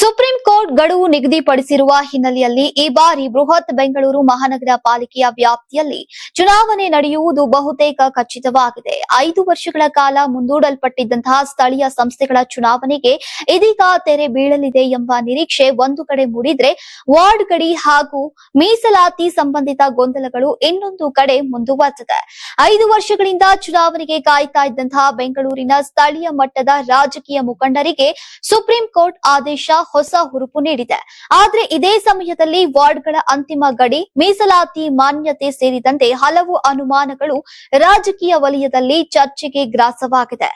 Supreme court ಗಡುವು ನಿಗದಿಪಡಿಸಿರುವ ಹಿನ್ನೆಲೆಯಲ್ಲಿ ಈ ಬಾರಿ ಬೃಹತ್ ಬೆಂಗಳೂರು ಮಹಾನಗರ ಪಾಲಿಕೆಯ ವ್ಯಾಪ್ತಿಯಲ್ಲಿ ಚುನಾವಣೆ ನಡೆಯುವುದು ಬಹುತೇಕ ಖಚಿತವಾಗಿದೆ. ಐದು ವರ್ಷಗಳ ಕಾಲ ಮುಂದೂಡಲ್ಪಟ್ಟಿದ್ದಂತಹ ಸ್ಥಳೀಯ ಸಂಸ್ಥೆಗಳ ಚುನಾವಣೆಗೆ ಇದೀಗ ತೆರೆ ಬೀಳಲಿದೆ ಎಂಬ ನಿರೀಕ್ಷೆ ಒಂದು ಕಡೆ ಮೂಡಿದ್ರೆ ವಾರ್ಡ್ ಗಡಿ ಹಾಗೂ ಮೀಸಲಾತಿ ಸಂಬಂಧಿತ ಗೊಂದಲಗಳು ಇನ್ನೊಂದು ಕಡೆ ಮುಂದುವರೆದಿದೆ. ಐದು ವರ್ಷಗಳಿಂದ ಚುನಾವಣೆಗೆ ಕಾಯ್ತಾ ಇದ್ದಂತಹ ಬೆಂಗಳೂರಿನ ಸ್ಥಳೀಯ ಮಟ್ಟದ ರಾಜಕೀಯ ಮುಖಂಡರಿಗೆ ಸುಪ್ರೀಂ ಕೋರ್ಟ್ ಆದೇಶ ಹೊಸ ಹುರುಪು ನೀಡಿದೆ. ಆದ್ರೆ ಇದೇ ಸಮಯದಲ್ಲಿ ವಾರ್ಡ್ಗಳ ಅಂತಿಮ ಗಡಿ, ಮೀಸಲಾತಿ ಮಾನ್ಯತೆ ಸೇರಿದಂತೆ ಹಲವು ಅನುಮಾನಗಳು ರಾಜಕೀಯ ವಲಯದಲ್ಲಿ ಚರ್ಚೆಗೆ ಗ್ರಾಸವಾಗಿದೆ.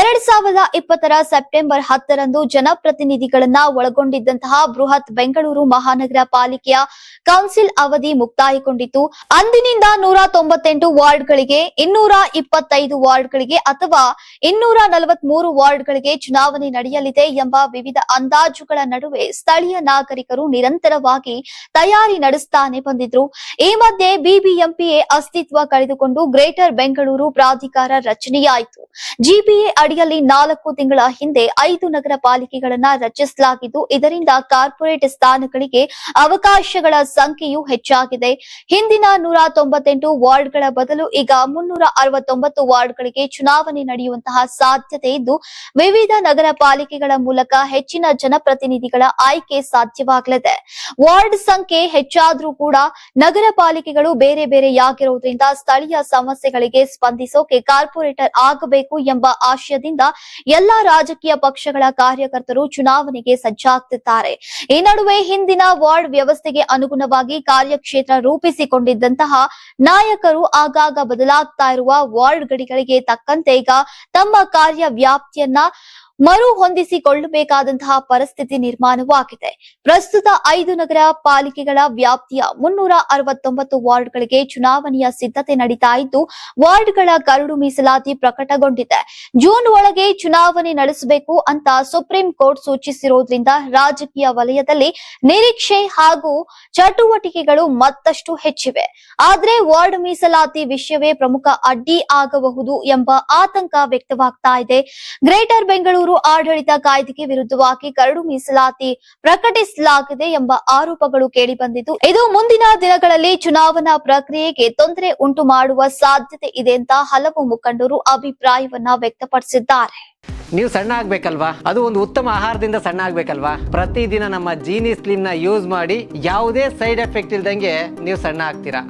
ಎರಡ್ ಸಾವಿರದ ಇಪ್ಪತ್ತರ ಸೆಪ್ಟೆಂಬರ್ ಹತ್ತರಂದು ಜನಪ್ರತಿನಿಧಿಗಳನ್ನ ಒಳಗೊಂಡಿದ್ದಂತಹ ಬೃಹತ್ ಬೆಂಗಳೂರು ಮಹಾನಗರ ಪಾಲಿಕೆಯ ಕೌನ್ಸಿಲ್ ಅವಧಿ ಮುಕ್ತಾಯಗೊಂಡಿತ್ತು. ಅಂದಿನಿಂದ ನೂರ ತೊಂಬತ್ತೆಂಟು ವಾರ್ಡ್ಗಳಿಗೆ, ಇನ್ನೂರ ಇಪ್ಪತ್ತೈದು ವಾರ್ಡ್ಗಳಿಗೆ ಅಥವಾ ಇನ್ನೂರ ನಲವತ್ಮೂರು ವಾರ್ಡ್ಗಳಿಗೆ ಚುನಾವಣೆ ನಡೆಯಲಿದೆ ಎಂಬ ವಿವಿಧ ಅಂದಾಜುಗಳ ನಡುವೆ ಸ್ಥಳೀಯ ನಾಗರಿಕರು ನಿರಂತರವಾಗಿ ತಯಾರಿ ನಡೆಸ್ತಾನೆ ಬಂದಿದ್ರು. ಈ ಮಧ್ಯೆ ಬಿಬಿಎಂಪಿಎ ಅಸ್ತಿತ್ವ ಕಳೆದುಕೊಂಡು ಗ್ರೇಟರ್ ಬೆಂಗಳೂರು ಪ್ರಾಧಿಕಾರ ರಚನೆಯಾಯಿತು. ಜಿಪಿಎ ಅಡಿಯಲ್ಲಿ ನಾಲ್ಕು ತಿಂಗಳ ಹಿಂದೆ ಐದು ನಗರ ಪಾಲಿಕೆಗಳನ್ನ ರಚಿಸಲಾಗಿದ್ದು, ಇದರಿಂದ ಕಾರ್ಪೊರೇಟ್ ಸ್ಥಾನಗಳಿಗೆ ಅವಕಾಶಗಳ ಸಂಖ್ಯೆಯೂ ಹೆಚ್ಚಾಗಿದೆ. ಹಿಂದಿನ ನೂರ ತೊಂಬತ್ತೆಂಟು ವಾರ್ಡ್ಗಳ ಬದಲು ಈಗ ಮುನ್ನೂರ ಅರವತ್ತೊಂಬತ್ತು ವಾರ್ಡ್ಗಳಿಗೆ ಚುನಾವಣೆ ನಡೆಯುವಂತಹ ಸಾಧ್ಯತೆ ಇದ್ದು, ವಿವಿಧ ನಗರ ಪಾಲಿಕೆಗಳ ಮೂಲಕ ಹೆಚ್ಚಿನ ಜನಪ್ರತಿನಿಧಿಗಳ ಆಯ್ಕೆ ಸಾಧ್ಯವಾಗಲಿದೆ. ವಾರ್ಡ್ ಸಂಖ್ಯೆ ಹೆಚ್ಚಾದ್ರೂ ಕೂಡ ನಗರ ಪಾಲಿಕೆಗಳು ಬೇರೆ ಬೇರೆಯಾಗಿರುವುದರಿಂದ ಸ್ಥಳೀಯ ಸಮಸ್ಯೆಗಳಿಗೆ ಸ್ಪಂದಿಸೋಕೆ ಕಾರ್ಪೊರೇಟರ್ ಆಗಬೇಕು ಎಂಬ ಆಶಯದಿಂದ ಎಲ್ಲಾ ರಾಜಕೀಯ ಪಕ್ಷಗಳ ಕಾರ್ಯಕರ್ತರು ಚುನಾವಣೆಗೆ ಸಜ್ಜಾಗ್ತಿದ್ದಾರೆ. ಈ ನಡುವೆ ಹಿಂದಿನ ವಾರ್ಡ್ ವ್ಯವಸ್ಥೆಗೆ ಅನುಗುಣವಾಗಿ ಕಾರ್ಯಕ್ಷೇತ್ರ ರೂಪಿಸಿಕೊಂಡಿದ್ದಂತಹ ನಾಯಕರು ಆಗಾಗ ಬದಲಾಗ್ತಾ ಇರುವ ವಾರ್ಡ್ ಗಡಿಗಳಿಗೆ ತಕ್ಕಂತೆ ಈಗ ತಮ್ಮ ಕಾರ್ಯ ವ್ಯಾಪ್ತಿಯನ್ನ ಮರು ಹೊಂದಿಸಿಕೊಳ್ಳಬೇಕಾದಂತಹ ಪರಿಸ್ಥಿತಿ ನಿರ್ಮಾಣವಾಗಿದೆ. ಪ್ರಸ್ತುತ ಐದು ನಗರ ಪಾಲಿಕೆಗಳ ವ್ಯಾಪ್ತಿಯ ಮುನ್ನೂರ ಅರವತ್ತೊಂಬತ್ತು ವಾರ್ಡ್ಗಳಿಗೆ ಚುನಾವಣೆಯ ಸಿದ್ಧತೆ ನಡೀತಾ ಇದ್ದು, ವಾರ್ಡ್ಗಳ ಕರಡು ಮೀಸಲಾತಿ ಪ್ರಕಟಗೊಂಡಿದೆ. ಜೂನ್ ಒಳಗೆ ಚುನಾವಣೆ ನಡೆಸಬೇಕು ಅಂತ ಸುಪ್ರೀಂ ಕೋರ್ಟ್ ಸೂಚಿಸಿರುವುದರಿಂದ ರಾಜಕೀಯ ವಲಯದಲ್ಲಿ ನಿರೀಕ್ಷೆ ಹಾಗೂ ಚಟುವಟಿಕೆಗಳು ಮತ್ತಷ್ಟು ಹೆಚ್ಚಿವೆ. ಆದರೆ ವಾರ್ಡ್ ಮೀಸಲಾತಿ ವಿಷಯವೇ ಪ್ರಮುಖ ಅಡ್ಡಿ ಆಗಬಹುದು ಎಂಬ ಆತಂಕ ವ್ಯಕ್ತವಾಗ್ತಾ ಇದೆ. ಗ್ರೇಟರ್ ಬೆಂಗಳೂರು ಆಡಳಿತ ಕಾಯ್ದೆಗೆ ವಿರುದ್ಧವಾಗಿ ಕರಡು ಮೀಸಲಾತಿ ಪ್ರಕಟಿಸಲಾಗಿದೆ ಎಂಬ ಆರೋಪಗಳು ಕೇಳಿಬಂದಿದ್ದು, ಇದು ಮುಂದಿನ ದಿನಗಳಲ್ಲಿ ಚುನಾವಣಾ ಪ್ರಕ್ರಿಯೆಗೆ ತೊಂದರೆ ಉಂಟು ಮಾಡುವ ಸಾಧ್ಯತೆ ಇದೆ ಅಂತ ಹಲವು ಮುಖಂಡರು ಅಭಿಪ್ರಾಯವನ್ನ ವ್ಯಕ್ತಪಡಿಸಿದ್ದಾರೆ. ನೀವು ಸಣ್ಣ ಆಗ್ಬೇಕಲ್ವಾ? ಅದು ಒಂದು ಉತ್ತಮ ಆಹಾರದಿಂದ ಸಣ್ಣ ಆಗ್ಬೇಕಲ್ವಾ? ಪ್ರತಿದಿನ ನಮ್ಮ ಜೀನಿ ಸ್ಲಿಮ್ನ ಯೂಸ್ ಮಾಡಿ ಯಾವುದೇ ಸೈಡ್ ಎಫೆಕ್ಟ್ ಇಲ್ದಂಗೆ ನೀವು ಸಣ್ಣ ಆಗ್ತೀರಾ?